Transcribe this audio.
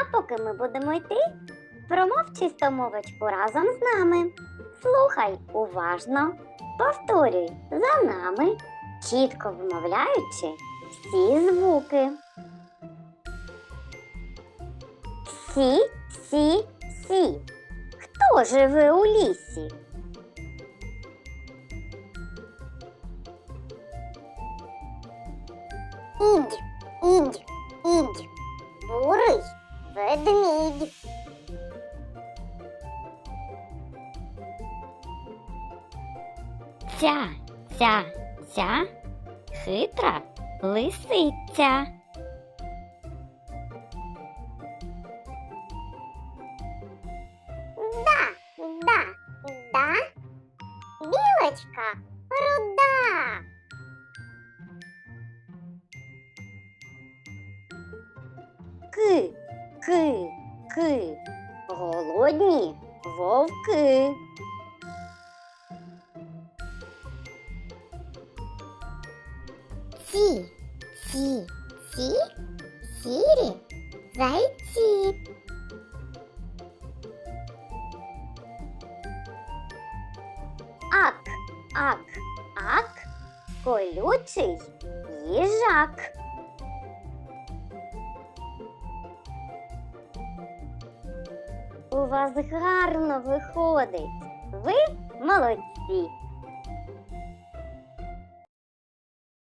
А поки ми будемо йти, промов чистомовочку разом з нами. Слухай уважно, повторюй за нами, чітко вимовляючи всі звуки. Сі, сі, сі. Хто живе у лісі? Індь, індь, Ця, ця, ця хитра лисиця. Да, да, да. Білочка руда. Ки, ки, ки. Голодні вовки. Ці, ці, ці, сірі зайці. Ак, ак, ак, колючий їжак. У вас гарно виходить. Ви молодці.